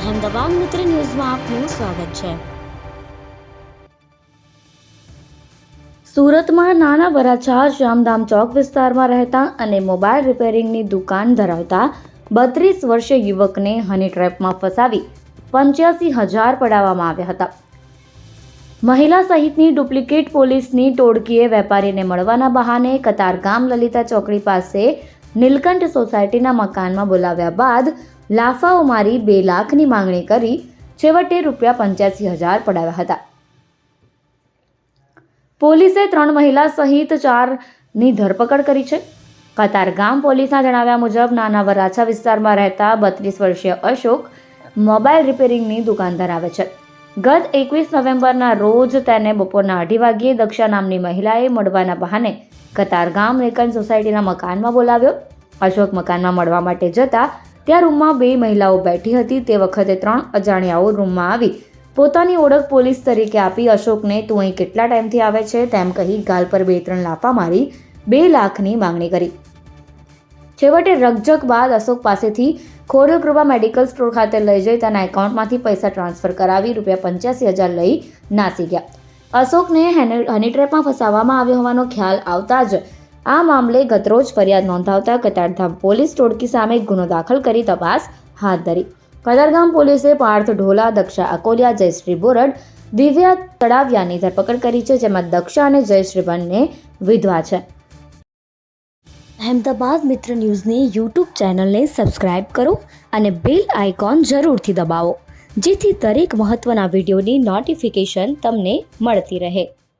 અહેમદાબાદ મિત્ર ન્યૂઝમાં આપનું સ્વાગત છે. સુરતમાં નાના વરાછા, શ્યામધામ ચોક વિસ્તારમાં રહેતા અને મોબાઈલ રિપેરિંગની દુકાન ધરાવતા બત્રીસ વર્ષીય યુવકને હની ટ્રેપમાં ફસાવી પંચ્યાસી હજાર પડાવવામાં આવ્યા હતા. મહિલા સહિતની ડુપ્લિકેટ પોલીસની ટોળકીએ વેપારીને મળવાના બહાને કતારગામ લલિતા ચોકડી પાસે નીલકંઠ સોસાયટીના મકાનમાં બોલાવ્યા બાદ લાફાઓ મારી બે લાખની માંગણી કરી છેવટે રૂપિયા પંચ્યાસી હજાર પડાવ્યા હતા. પોલીસે ત્રણ મહિલા સહિત ચારની ધરપકડ કરી છે. કતારગામ પોલીસના જણાવ્યા મુજબ નાના વરાછા વિસ્તારમાં રહેતા બત્રીસ વર્ષીય અશોક મોબાઈલ રિપેરિંગની દુકાન ધરાવે છે. ગત એકવીસ નવેમ્બરના રોજ તેને બપોરના અઢી વાગ્યે દક્ષા નામની મહિલાએ મળવાના બહાને કતારગામ રેકન સોસાયટીના મકાનમાં બોલાવ્યો. અશોક મકાનમાં મળવા માટે જતા ત્યાં રૂમમાં બે મહિલાઓ બેઠી હતી. તે વખતે ત્રણ અજાણ્યાઓ રૂમમાં આવી. પોતાની ઓળખ પોલીસ તરીકે આપી અશોકને, તું અહીં કેટલા ટાઈમથી આવે છે? તેમ કહી ગાલ પર બે ત્રણ લાફા મારી, બે લાખની માંગણી કરી. છેવટે રગજક બાદ અશોક પાસેથી ખોડલકૃપા મેડિકલ સ્ટોર ખાતે લઈ જઈ તેના એકાઉન્ટમાંથી પૈસા ટ્રાન્સફર કરાવી રૂપિયા પંચ્યાસી હજાર લઈ નાસી ગયા. અશોકને હની ટ્રેપમાં ફસાવવામાં આવ્યો હોવાનો ખ્યાલ આવતા જ આ મામલે ગતરોજ ફરિયાદ નોંધાવતા કતારધામ પોલીસ ટોળકી સામે ગુનો દાખલ કરી તપાસ હાથ ધરી. કતારગામ પોલીસે પાર્થ ઢોલા, દક્ષા અકોલિયા, જયશ્રી બોરડ, દિવ્યા તળાવિયાની ધરપકડ કરી છે, જેમાં દક્ષા અને જયશ્રી બંને વિધવા છે. અહેમદાબાદ મિત્ર ન્યૂઝની યુટ્યુબ ચેનલને સબસ્ક્રાઇબ કરો અને બેલ આઇકોન જરૂરથી દબાવો, જેથી દરેક મહત્ત્વના વિડીયોની નોટિફિકેશન તમને મળતી રહે.